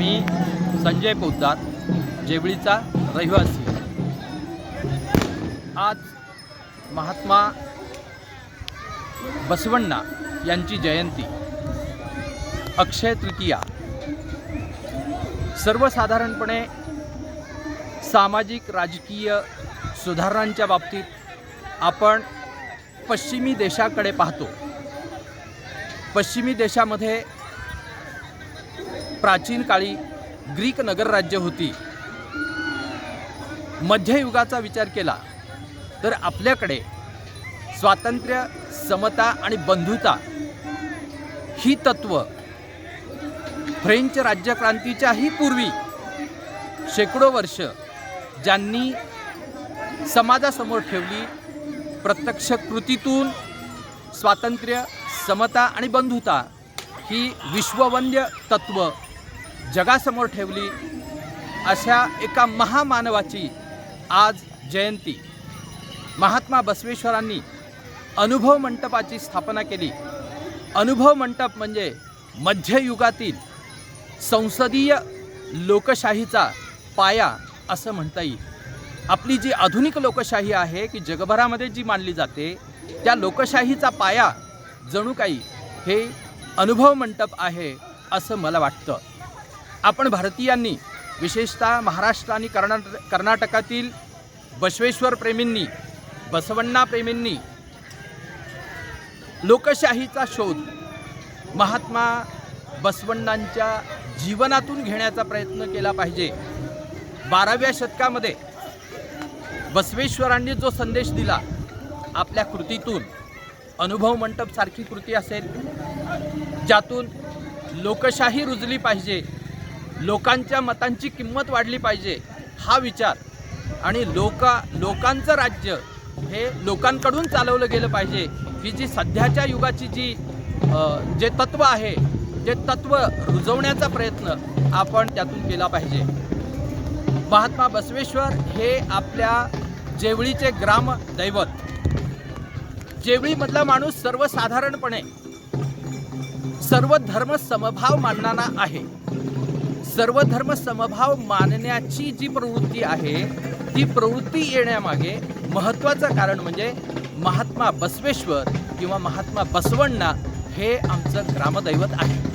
मी संजय पोद्दार जेवळीचा रहिवासी. आज महात्मा बसवण्णा यांची जयंती. अक्षय तृतीया. सर्वसाधारणपणे सामाजिक राजकीय सुधारणांच्या बाबतीत आपण पश्चिमी देशाकडे पाहतो. पश्चिमी देशामध्ये प्राचीन काळी ग्रीक नगरराज्य होती. मध्ययुगाचा विचार केला तर आपल्याकडे स्वातंत्र्य समता आणि बंधुता ही तत्व फ्रेंच राज्यक्रांतीच्याही पूर्वी शेकडो वर्ष ज्यांनी समाजासमोर ठेवली प्रत्यक्ष कृतीतून स्वातंत्र्य समता आणि बंधुता ही विश्ववंद्य तत्व जगासमोर ठेवली अशा एका महामानवाची आज जयंती. महात्मा बसवेश्वरांनी अनुभव मंटपाची स्थापना केली. अनुभव मंटप म्हणजे मध्ययुगातील संसदीय लोकशाहीचा पाया असं म्हणता येईल. आपली जी आधुनिक लोकशाही आहे की जगभरामध्ये जी मानली जाते त्या लोकशाहीचा पाया जणू काही हे अनुभव मंटप आहे असं मला वाटतं. आपण भारतीयांनी विशेषतः महाराष्ट्र आणि कर्नाट कर्नाटकातील बसवेश्वर प्रेमींनी बसवण्णा प्रेमींनी लोकशाहीचा शोध महात्मा बसवण्णांच्या जीवनातून घेण्याचा प्रयत्न केला पाहिजे. बाराव्या शतकामध्ये बसवेश्वरांनी जो संदेश दिला आपल्या कृतीतून अनुभव मंडपसारखी कृती असेल ज्यातून लोकशाही रुजली पाहिजे. लोकांच्या मतांची किंमत वाढली पाहिजे हा विचार. आणि लोका लोकांचं राज्य हे लोकांकडून चालवलं गेलं पाहिजे. ही जी सध्याच्या युगाची जी जे तत्व आहे जे तत्व रुजवण्याचा प्रयत्न आपण त्यातून केला पाहिजे. महात्मा बसवेश्वर हे आपल्या जेवळीचे ग्राम दैवत. जेवळीमधला माणूस सर्वसाधारणपणे सर्व धर्म समभाव मानणारा आहे. सर्व धर्म समभाव मानण्याची जी प्रवृत्ती आहे ती प्रवृत्ती येण्यामागे महत्त्वाचं कारण म्हणजे महात्मा बसवेश्वर किंवा महात्मा बसवण्णा हे आमचं ग्रामदैवत आहे.